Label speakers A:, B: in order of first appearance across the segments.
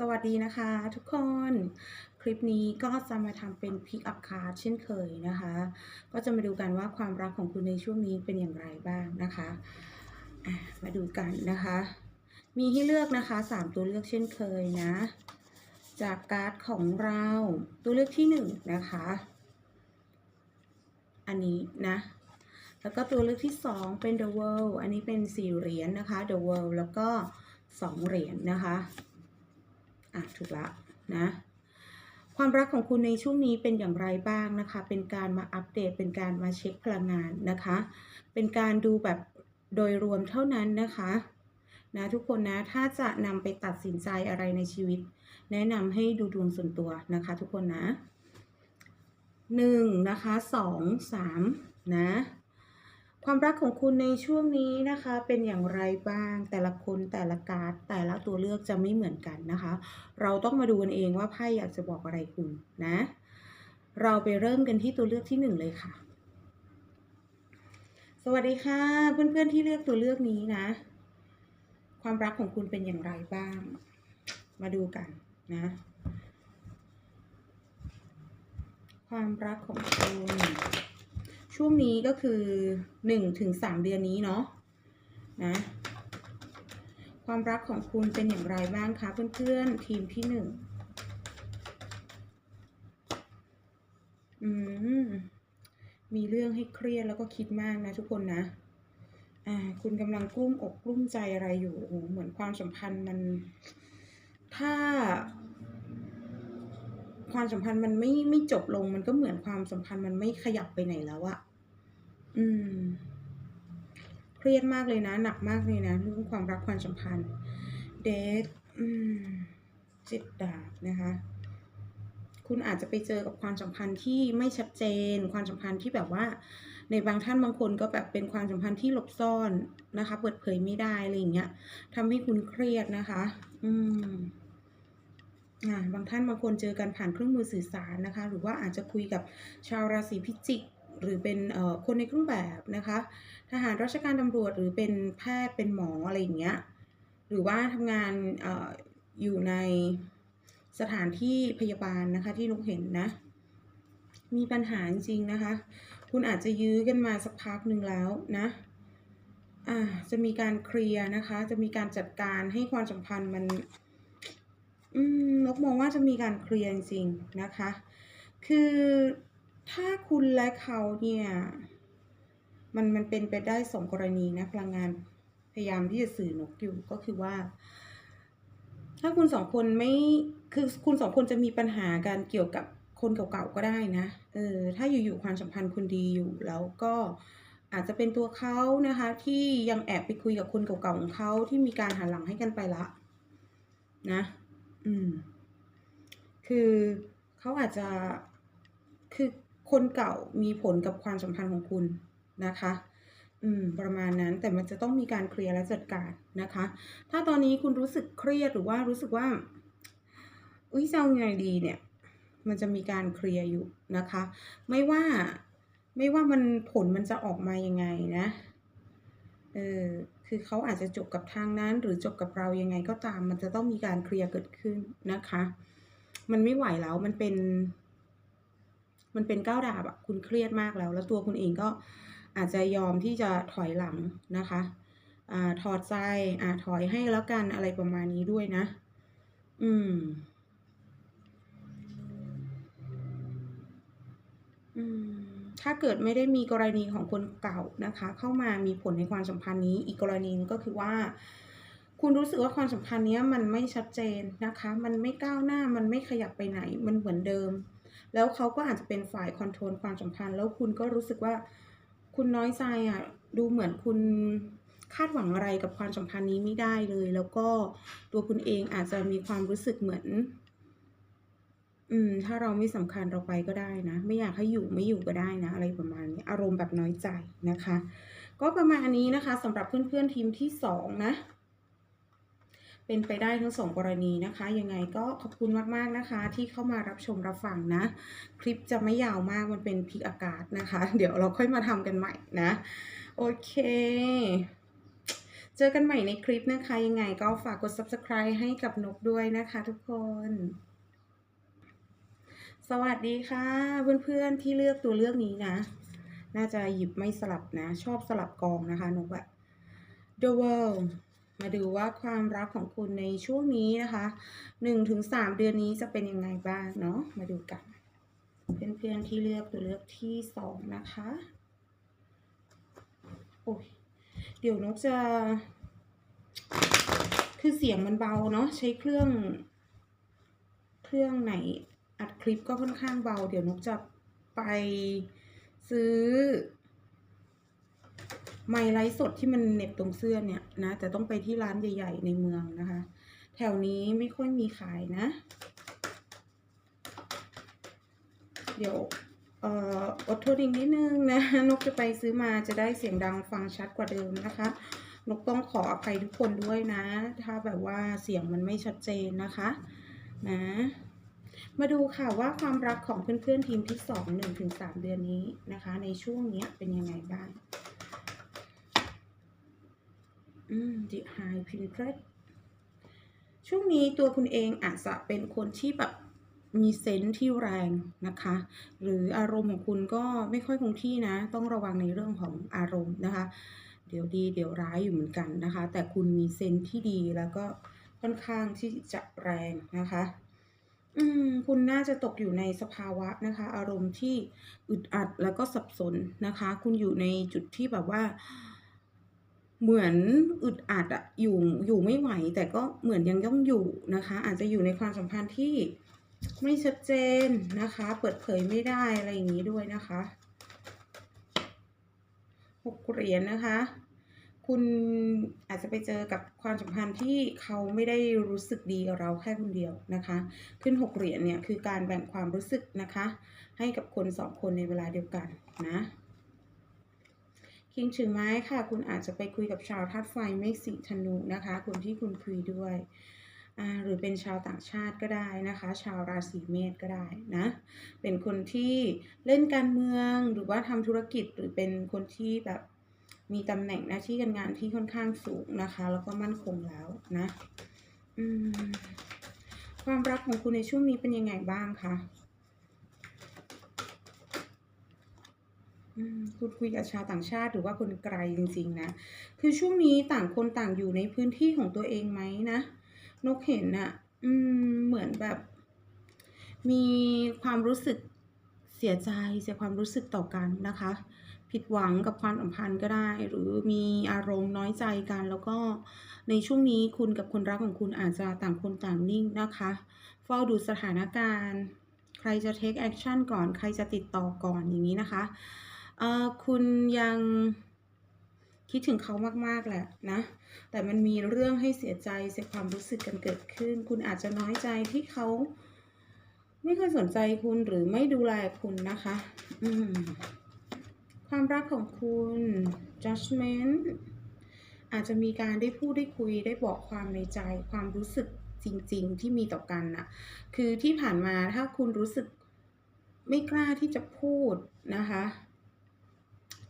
A: สวัสดีนะคะทุกคนคลิปนี้ก็จะมาทำเป็น Pick up card เช่นเคยนะคะ ก็จะมาดูกันว่าความรักของคุณในช่วงนี้เป็นอย่างไรบ้างนะคะมาดูกันนะคะ มีให้เลือกนะคะ 3 ตัวเลือกเช่นเคยนะ จากการ์ดของเราตัวเลือกที่ 1 นะคะ อันนี้นะแล้วก็ตัวเลือกที่ 2 เป็น The World อันนี้เป็น4เหรียญนะคะ The World แล้วก็ 2 เหรียญนะคะ อะถูกละนะความรักของคุณในช่วงนี้เป็นอย่างไรบ้างนะคะ เป็นการมาอัปเดต เป็นการมาเช็คพลังงานนะคะ เป็นการดูแบบโดยรวมเท่านั้นนะคะนะทุกคนนะ ถ้าจะนำไปตัดสินใจอะไรในชีวิต แนะนำให้ดูดวงส่วนตัวนะคะ ทุกคนนะหนึ่งนะคะสองสามนะ ความรักของคุณในช่วงนี้นะคะเป็นอย่างไรบ้าง แต่ละคนแต่ละการ์ดแต่ละตัวเลือกจะไม่เหมือนกันนะคะ เราต้องมาดูกันเองว่าไพ่อยากจะบอกอะไรคุณนะ เราไปเริ่มกันที่ตัวเลือกที่หนึ่งเลยค่ะ สวัสดีค่ะ เพื่อนๆที่เลือกตัวเลือกนี้นะ ความรักของคุณเป็นอย่างไรบ้าง มาดูกันนะ ความรักของคุณ ช่วงนี้ก็คือหนึ่งถึงสามเดือนนี้เนาะนะความรักของคุณเป็นอย่างไรบ้างคะเพื่อนๆทีมที่หนึ่งอืมมีเรื่องให้เครียดแล้วก็คิดมากนะทุกคนนะอ่าคุณกำลังกลุ้มอกกลุ้มใจอะไรอยู่โอ้โหเหมือนความสัมพันธ์มัน ถ้า ความสัมพันธ์มันไม่ไม่จบลงมันก็เหมือนความสัมพันธ์มันไม่ขยับไปไหนแล้วอะ อืม เครียดมากเลยนะ หนักมากเลยนะ เรื่องความรักความสัมพันธ์ เดทอืมจิตดาบนะคะ คุณอาจจะไปเจอกับความสัมพันธ์ที่ไม่ชัดเจน ความสัมพันธ์ที่แบบว่า ในบางท่านบางคนก็แบบเป็นความสัมพันธ์ที่หลบซ่อนนะคะ เปิดเผยไม่ได้อะไรอย่างเงี้ยทำให้คุณเครียดนะคะ อืมอ่าบางท่านบางคนเจอกันผ่านเครื่องมือสื่อสารนะคะ หรือว่าอาจจะคุยกับชาวราศีพิจิก หรือเป็นคนในเครื่องแบบนะคะ ทหารราชการตำรวจหรือเป็นแพทย์เป็นหมออะไรอย่างเงี้ยหรือว่าทำงานออยู่ในสถานที่พยาบาลนะคะที่นกเห็นนะ มีปัญหาจริงๆนะคะ คุณอาจจะยื้อกันมาสักพักหนึ่งแล้วนะอ่าจะมีการเคลียร์นะคะ จะมีการจัดการให้ความสัมพันธ์มันอืมนกมองว่าจะมีการเคลียร์จริงๆนะคะ คือ ถ้าคุณและเขาเนี่ย มันมันเป็นไปได้สองกรณีนะพลังงานพยายามที่จะสื่อนกอยู่ก็คือว่า ถ้าคุณสองคนไม่คือคุณสองคนจะมีปัญหาการเกี่ยวกับคนเก่าๆก็ได้นะเออถ้าอยู่ๆความสัมพันธ์คุณดีอยู่แล้วก็อาจจะเป็นตัวเขานะคะ ที่ยังแอบไปคุยกับคนเก่าๆของเขาที่มีการหันหลังให้กันไปละ นะ อืม คือเขาอาจจะคือ คนเก่ามีผลกับความสัมพันธ์ของคุณนะคะ อืม ประมาณนั้นแต่มันจะต้องมีการเคลียร์และจัดการนะคะ ถ้าตอนนี้คุณรู้สึกเครียดหรือว่ารู้สึกว่า อุ้ยจะเอาไงดีเนี่ย มันจะมีการเคลียร์อยู่นะคะ ไม่ว่าไม่ว่ามันผลมันจะออกมายังไงนะ เออคือเขาอาจจะจบกับทางนั้น หรือจบกับเรายังไงก็ตาม มันจะต้องมีการเคลียร์เกิดขึ้นนะคะ มันไม่ไหวแล้วมันเป็น มันเป็นก้าวดาบอะคุณเครียดมากแล้ว แล้วตัวคุณเองก็อาจจะยอมที่จะถอยหลังนะคะอ่าถอดใจอ่าถอยให้แล้วกันอะไรประมาณนี้ด้วยนะ อืม อืม ถ้าเกิดไม่ได้มีกรณีของคนเก่านะคะ เข้ามามีผลในความสัมพันธ์นี้ อีกกรณีก็คือว่า คุณรู้สึกว่าความสัมพันธ์นี้มันไม่ชัดเจนนะคะ มันไม่ก้าวหน้ามันไม่ขยับไปไหน มันเหมือนเดิม แล้วเขาก็อาจจะเป็นฝ่ายคอนโทรลความสัมพันธ์ แล้วคุณก็รู้สึกว่าคุณน้อยใจอะดูเหมือนคุณคาดหวังอะไรกับความสัมพันธ์นี้ไม่ได้เลย แล้วก็ตัวคุณเองอาจจะมีความรู้สึกเหมือน อืม ถ้าเราไม่สำคัญเราไปก็ได้นะ ไม่อยากให้อยู่ไม่อยู่ก็ได้นะ อะไรประมาณนี้ อารมณ์แบบน้อยใจนะคะ ก็ประมาณนี้นะคะสำหรับเพื่อนๆทีมที่สองนะ เป็นไปได้ทั้งสองกรณีนะคะ ยังไงก็ขอบคุณมากๆนะคะ ที่เข้ามารับชมรับฟังนะ คลิปจะไม่ยาวมากมันเป็นพิกอากาศนะคะ เดี๋ยวเราค่อยมาทำกันใหม่นะ โอเค เจอกันใหม่ในคลิปนะคะ ยังไงก็ฝากกด subscribe ให้กับนกด้วยนะคะทุกคน สวัสดีค่ะ เพื่อนๆที่เลือกตัวเลือกนี้นะ น่าจะหยิบไม่สลับนะ ชอบสลับกองนะคะนกอะ The World มาดูว่าความรักของคุณในช่วงนี้นะคะ1-3 เดือนนี้จะเป็นยังไงบ้างเนาะมาดูกัน เพื่อนๆที่เลือกตัวเลือกที่สองนะคะโอ้ยเดี๋ยวนกจะ คือเสียงมันเบาเนาะใช้เครื่อง เครื่องไหนอัดคลิปก็ค่อนข้างเบา เดี๋ยวนกจะไปซื้อ ไมไลฟ์สดที่มันเน็บตรงเสื้อเนี่ยนะแต่ต้องไปที่ร้านใหญ่ๆในเมืองนะคะ แถวนี้ไม่ค่อยมีขายนะ เดี๋ยวเอ่ออดทนอีกนิดนึงนะนกจะไปซื้อมาจะได้เสียงดังฟังชัดกว่าเดิมนะคะ นกต้องขออภัยทุกคนด้วยนะ ถ้าแบบว่าเสียงมันไม่ชัดเจนนะคะนะมาดูค่ะว่าความรักของเพื่อนๆทีมที่สองหนึ่งถึงสามเดือนนี้นะคะ ในช่วงนี้เป็นยังไงบ้าง The High Princess ช่วงนี้ตัวคุณเองอาจจะเป็นคนที่แบบมีเซนส์ที่แรงนะคะ หรืออารมณ์ของคุณก็ไม่ค่อยคงที่นะ ต้องระวังในเรื่องของอารมณ์นะคะ เดี๋ยวดีเดี๋ยวร้ายอยู่เหมือนกันนะคะ แต่คุณมีเซนส์ที่ดีแล้วก็ค่อนข้างที่จะแรงนะคะ อืม คุณน่าจะตกอยู่ในสภาวะนะคะ อารมณ์ที่อึดอัดแล้วก็สับสนนะคะ คุณอยู่ในจุดที่แบบว่า เหมือนอึดอัดอะอยู่อยู่ไม่ไหว แต่ก็เหมือนยังต้องอยู่นะคะ อาจจะอยู่ในความสัมพันธ์ที่ไม่ชัดเจนนะคะ เปิดเผยไม่ได้อะไรอย่างนี้ด้วยนะคะหกเหรียญนะคะ คุณอาจจะไปเจอกับความสัมพันธ์ที่เขาไม่ได้รู้สึกดีกับเราแค่คนเดียวนะคะ ขึ้นหกเหรียญเนี่ยคือการแบ่งความรู้สึกนะคะ ให้กับคนสองคนในเวลาเดียวกันนะ คิงถือไม้ค่ะ คุณอาจจะไปคุยกับชาวธาตุไฟเมษสีธนูนะคะคนที่คุณคุยด้วยหรือเป็นชาวต่างชาติก็ได้นะคะ ชาวราศีเมษก็ได้นะ เป็นคนที่เล่นการเมืองหรือว่าทำธุรกิจหรือเป็นคนที่แบบมีตำแหน่งหน้าที่การงานที่ค่อนข้างสูงนะคะ แล้วก็มั่นคงแล้วนะความรักของคุณในช่วงนี้เป็นยังไงบ้างคะ คุณคุยกับชาวต่างชาติหรือว่าคนไกลจริง ๆ นะ คือช่วงนี้ต่างคนต่างอยู่ในพื้นที่ของตัวเองไหมนะ นกเห็นอะอืม เหมือนแบบ มีความรู้สึกเสียใจเสียความรู้สึกต่อกันนะคะ ผิดหวังกับความสัมพันธ์ก็ได้ หรือมีอารมณ์น้อยใจกัน แล้วก็ในช่วงนี้คุณกับคนรักของคุณอาจจะต่างคนต่างนิ่งนะคะ เฝ้าดูสถานการณ์ ใครจะ take action ก่อน ใครจะติดต่อก่อนอย่างนี้นะคะ เอ่อคุณยังคิดถึงเขามากๆแหละนะ แต่มันมีเรื่องให้เสียใจเสียความรู้สึกกันเกิดขึ้น คุณอาจจะน้อยใจที่เขา ไม่เคยสนใจคุณหรือไม่ดูแลคุณนะคะ อืม ความรักของคุณ judgment อาจจะมีการได้พูดได้คุยได้บอกความในใจ ความรู้สึกจริง ๆ ที่มีต่อกันน่ะคือที่ผ่านมาถ้าคุณรู้สึกไม่กล้าที่จะพูดนะคะ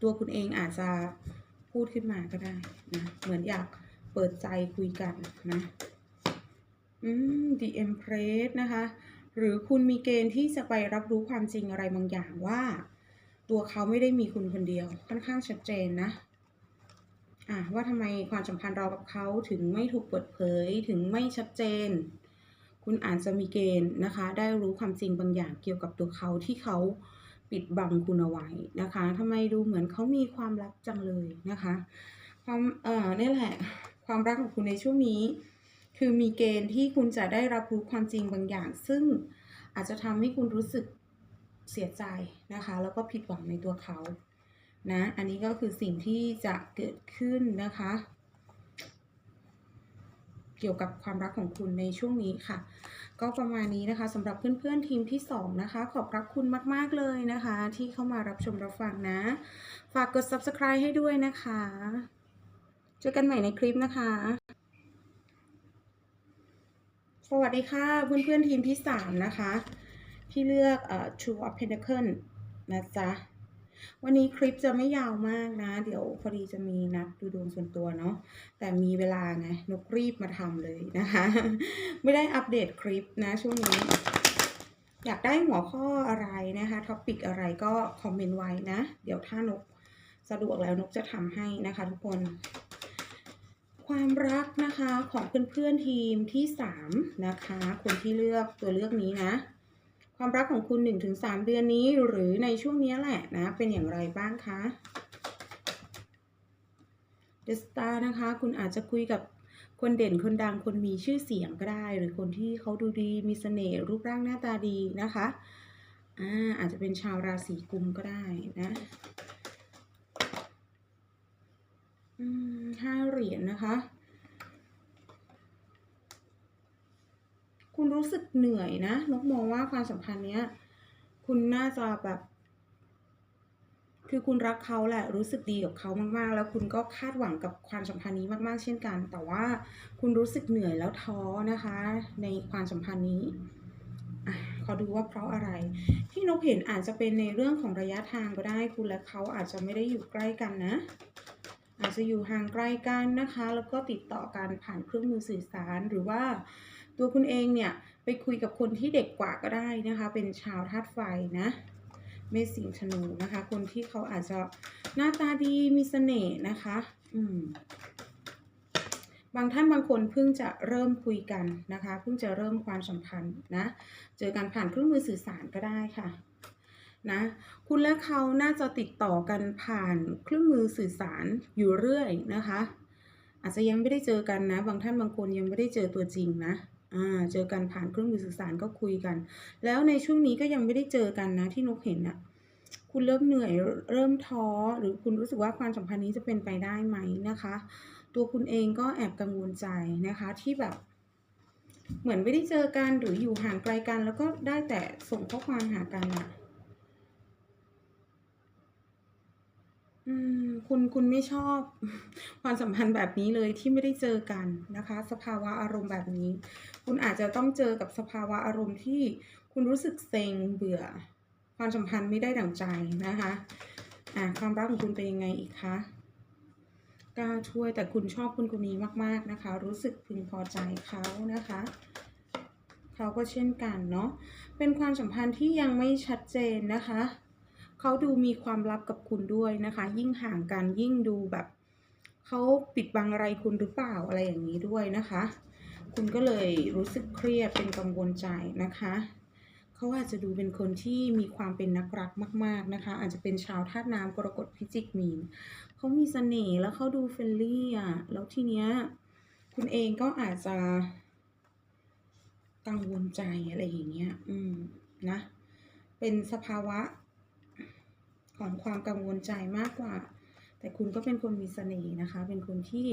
A: ตัวคุณเองอาจจะพูดขึ้นมาก็ได้นะเหมือนอยากเปิดใจคุยกันนะอืม The Empress นะคะ หรือคุณมีเกณฑ์ที่จะไปรับรู้ความจริงอะไรบางอย่างว่า ตัวเขาไม่ได้มีคุณคนเดียว ค่อนข้างชัดเจนนะอะว่าทำไมความสัมพันธ์เรากับเขาถึงไม่ถูกเปิดเผยถึงไม่ชัดเจน คุณอาจจะมีเกณฑ์นะคะ ได้รู้ความจริงบางอย่างเกี่ยวกับตัวเขาที่เขา ปิดบังคุณเอาไว้นะคะทำไมดูเหมือนเขามีความลับจังเลยนะคะความเอ่อนี่แหละ ความรักของคุณในช่วงนี้ คือมีเกณฑ์ที่คุณจะได้รับรู้ความจริงบางอย่าง ซึ่งอาจจะทำให้คุณรู้สึกเสียใจนะคะ แล้วก็ผิดหวังในตัวเขานะ อันนี้ก็คือสิ่งที่จะเกิดขึ้นนะคะ เกี่ยวกับความรักของคุณในช่วงนี้ค่ะ ก็ประมาณนี้นะคะสำหรับเพื่อนๆทีมที่สองนะคะ ขอบพระคุณมากๆเลยนะคะ ที่เข้ามารับชมรับฟังนะ ฝากกด subscribe ให้ด้วยนะคะ เจอกันใหม่ในคลิปนะคะ สวัสดีค่ะเพื่อนๆทีมที่สามนะคะ ที่เลือกอ่อ Two of Pentacles นะจ๊ะ วันนี้คลิปจะไม่ยาวมากนะ เดี๋ยวพอดีจะมีนัดดูดวงส่วนตัวเนาะแต่มีเวลาไงนกรีบมาทำเลยนะคะ ไม่ได้อัปเดตคลิปนะช่วงนี้ อยากได้หัวข้ออะไรนะคะท็อปิกอะไรก็คอมเมนต์ไว้นะ เดี๋ยวถ้านกสะดวกแล้วนกจะทำให้นะคะทุกคนความรักนะคะของเพื่อนๆทีมที่ 3 นะคะ คนที่เลือกตัวเลือกนี้นะ ความรักของคุณ 1-3 เดือนนี้ หรือในช่วงนี้แหละนะ เป็นอย่างไรบ้างคะเดสตานะคะ คุณอาจจะคุยกับคนเด่นคนดังคนมีชื่อเสียงก็ได้ หรือคนที่เขาดูดีมีเสน่ห์รูปร่างหน้าตาดีนะคะอ่าอาจจะเป็นชาวราศีกุมก็ได้นะห้าเหรียญนะคะ คุณรู้สึกเหนื่อยนะนกมองว่าความสัมพันธ์เนี้ย คุณน่าจะแบบ คือคุณรักเขาแหละ รู้สึกดีกับเขามากๆ แล้วคุณก็คาดหวังกับความสัมพันธ์นี้มาก ๆ เช่นกัน แต่ว่าคุณรู้สึกเหนื่อยแล้วท้อนะคะ ในความสัมพันธ์นี้ขอดูว่าเพราะอะไร ที่นกเห็นอาจจะเป็นในเรื่องของระยะทางก็ได้ คุณและเขาอาจจะไม่ได้อยู่ใกล้กันนะ อาจจะอยู่ห่างไกลกันนะคะ แล้วก็ติดต่อกันผ่านเครื่องมือสื่อสารหรือว่า ตัวคุณเองเนี่ยไปคุยกับคนที่เด็กกว่าก็ได้นะคะ เป็นชาวธาตุไฟนะเมษสิงธนูนะคะ คนที่เขาอาจจะหน้าตาดีมีเสน่ห์นะคะ อืมบางท่านบางคนเพิ่งจะเริ่มคุยกันนะคะ เพิ่งจะเริ่มความสัมพันธ์นะ เจอกันผ่านเครื่องมือสื่อสารก็ได้ค่ะ นะ คุณและเขาน่าจะติดต่อกันผ่านเครื่องมือสื่อสารอยู่เรื่อยนะคะ อาจจะยังไม่ได้เจอกันนะ บางท่านบางคนยังไม่ได้เจอตัวจริงนะอ่าเจอกันผ่านเครื่องมือสื่อสารก็คุยกัน แล้วในช่วงนี้ก็ยังไม่ได้เจอกันนะที่นกเห็นอะคุณเริ่มเหนื่อยเริ่มท้อหรือคุณรู้สึกว่าความสัมพันธ์นี้จะเป็นไปได้ไหมนะคะ ตัวคุณเองก็แอบกังวลใจนะคะที่แบบ เหมือนไม่ได้เจอกันหรืออยู่ห่างไกลกัน แล้วก็ได้แต่ส่งข้อความหากันอะ อืม คุณ คุณไม่ชอบ ความสัมพันธ์แบบนี้เลยที่ไม่ได้เจอกันนะคะ สภาวะอารมณ์แบบนี้ คุณอาจจะต้องเจอกับสภาวะอารมณ์ที่คุณรู้สึกเซ็งเบื่อ ความสัมพันธ์ไม่ได้ดั่งใจนะคะ อ่าความรักของคุณเป็นยังไงอีกคะกล้าช่วยแต่คุณชอบคุณคนนี้มาก ๆนะคะ รู้สึกพึงพอใจเขานะคะเขาก็เช่นกันเนาะเป็นความสัมพันธ์ที่ยังไม่ชัดเจนนะคะ เขาดูมีความลับกับคุณด้วยนะคะ ยิ่งห่างกันยิ่งดูแบบเขาปิดบังอะไรคุณหรือเปล่าอะไรอย่างนี้ด้วยนะคะ คุณก็เลยรู้สึกเครียดเป็นกังวลใจนะคะเขาอาจจะดูเป็นคนที่มีความเป็นนักรักมาก ๆนะคะ อาจจะเป็นชาวธาตุน้ำกรกฎพิจิกมีนเขามีเสน่ห์แล้วเขาดูเฟรนลี่อะแล้วทีเนี้ยคุณเองก็อาจจะกังวลใจอะไรอย่างเงี้ย อืมนะ เป็นสภาวะ ของความกังวลใจมากกว่า แต่คุณก็เป็นคนมีเสน่ห์นะคะ เป็นคนที่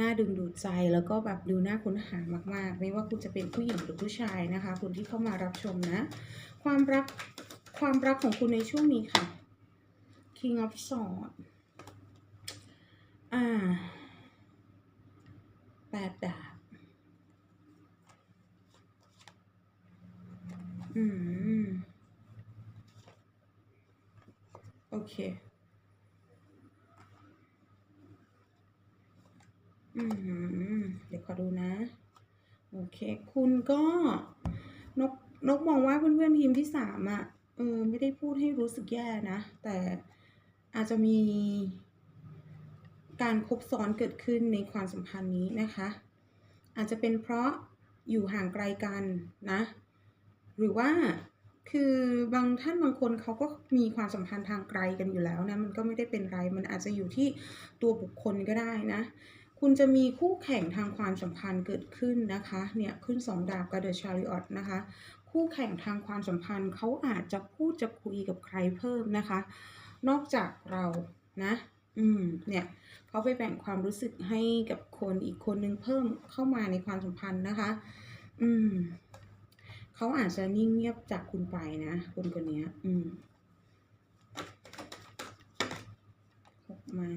A: น่าดึงดูดใจแล้วก็แบบดูน่าค้นหามาก ๆ ไม่ว่าคุณจะเป็นผู้หญิงหรือผู้ชายนะคะ คนที่เข้ามารับชมนะ ความรักความรักของคุณในช่วงนี้ค่ะ King of Swords อ่าแปดดาบอืม โอเค อืมเดี๋ยวขอดูนะ โอเค คุณก็นกนกมองว่าเพื่อนๆทีมที่สามอะ เออ ไม่ได้พูดให้รู้สึกแย่นะ แต่อาจจะมีการคบซ้อนเกิดขึ้นในความสัมพันธ์นี้นะคะ อาจจะเป็นเพราะอยู่ห่างไกลกันนะ หรือว่า คือบางท่านบางคนเขาก็มีความสัมพันธ์ทางไกลกันอยู่แล้วนะมันก็ไม่ได้เป็นไร มันอาจจะอยู่ที่ตัวบุคคลก็ได้นะ คุณจะมีคู่แข่งทางความสัมพันธ์เกิดขึ้นนะคะเนี่ยขึ้นสองดาบกับเดอะชาริออตนะคะคู่แข่งทางความสัมพันธ์เขาอาจจะพูดจะคุยกับใครเพิ่มนะคะ นอกจากเรานะอืมเนี่ยเขาไปแบ่งความรู้สึกให้กับคนอีกคนนึงเพิ่มเข้ามาในความสัมพันธ์นะคะ อืม เขาอาจจะนิ่งเงียบจากคุณไปนะคนคนนี้อืมหกไม้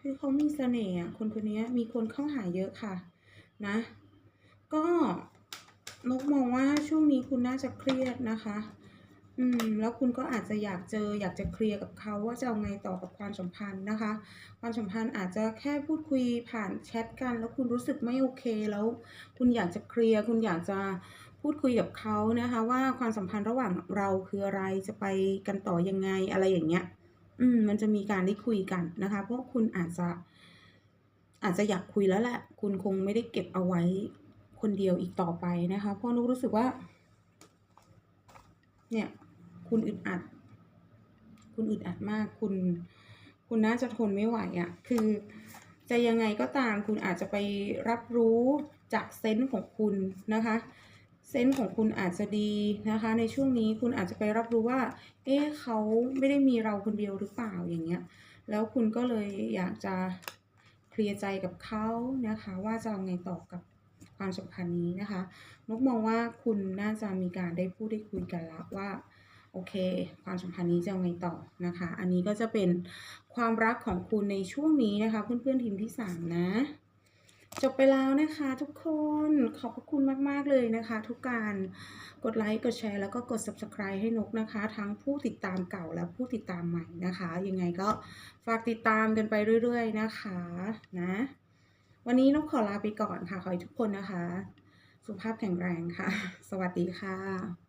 A: คือเขามีเสน่ห์อะคนคนนี้มีคนเข้าหาเยอะค่ะ นะ ก็นกมองว่าช่วงนี้คุณน่าจะเครียดนะคะ อืมแล้วคุณก็อาจจะอยากเจออยากจะเคลียร์กับเขาว่าจะเอาไงต่อกับความสัมพันธ์นะคะ ความสัมพันธ์อาจจะแค่พูดคุยผ่านแชตกัน แล้วคุณรู้สึกไม่โอเคแล้ว คุณอยากจะเคลียร์คุณอยากจะพูดคุยกับเขานะคะ ว่าความสัมพันธ์ระหว่างเราคืออะไรจะไปกันต่อยังไงอะไรอย่างเงี้ย อืม มันจะมีการได้คุยกันนะคะ เพราะคุณอาจจะ อาจจะอยากคุยแล้วแหละ คุณคงไม่ได้เก็บเอาไว้คนเดียวอีกต่อไปนะคะเพราะนุกรู้สึกว่า เนี่ย คุณอึดอัด คุณอึดอัดมาก คุณ คุณน่าจะทนไม่ไหวอะคือจะยังไงก็ตามคุณอาจจะไปรับรู้จากเซนส์ของคุณนะคะ เซนส์ของคุณอาจจะดีนะคะ ในช่วงนี้คุณอาจจะไปรับรู้ว่า เอ๊ะเขาไม่ได้มีเราคนเดียวหรือเปล่าอย่างเงี้ย แล้วคุณก็เลยอยากจะเคลียร์ใจกับเขานะคะ ว่าจะเอาไงต่อกับความสัมพันธ์นี้นะคะนกมองว่าคุณน่าจะมีการได้พูดได้คุยกันแล้วว่า โอเค ความสัมพันธ์นี้จะเอาไงต่อนะคะ อันนี้ก็จะเป็นความรักของคุณในช่วงนี้นะคะ เพื่อนๆทีมที่ 3 นะ จบไปแล้วนะคะทุกคนขอบพระคุณมากๆเลยนะคะ ทุกการกดไลค์กดแชร์แล้วก็กด Subscribe ให้นกนะคะ ทั้งผู้ติดตามเก่าและผู้ติดตามใหม่นะคะ ยังไงก็ฝากติดตามกันไปเรื่อย ๆ นะคะนะวันนี้นกขอลาไปก่อนค่ะ ขอให้ทุกคนนะคะ สุขภาพแข็งแรงค่ะ สวัสดีค่ะ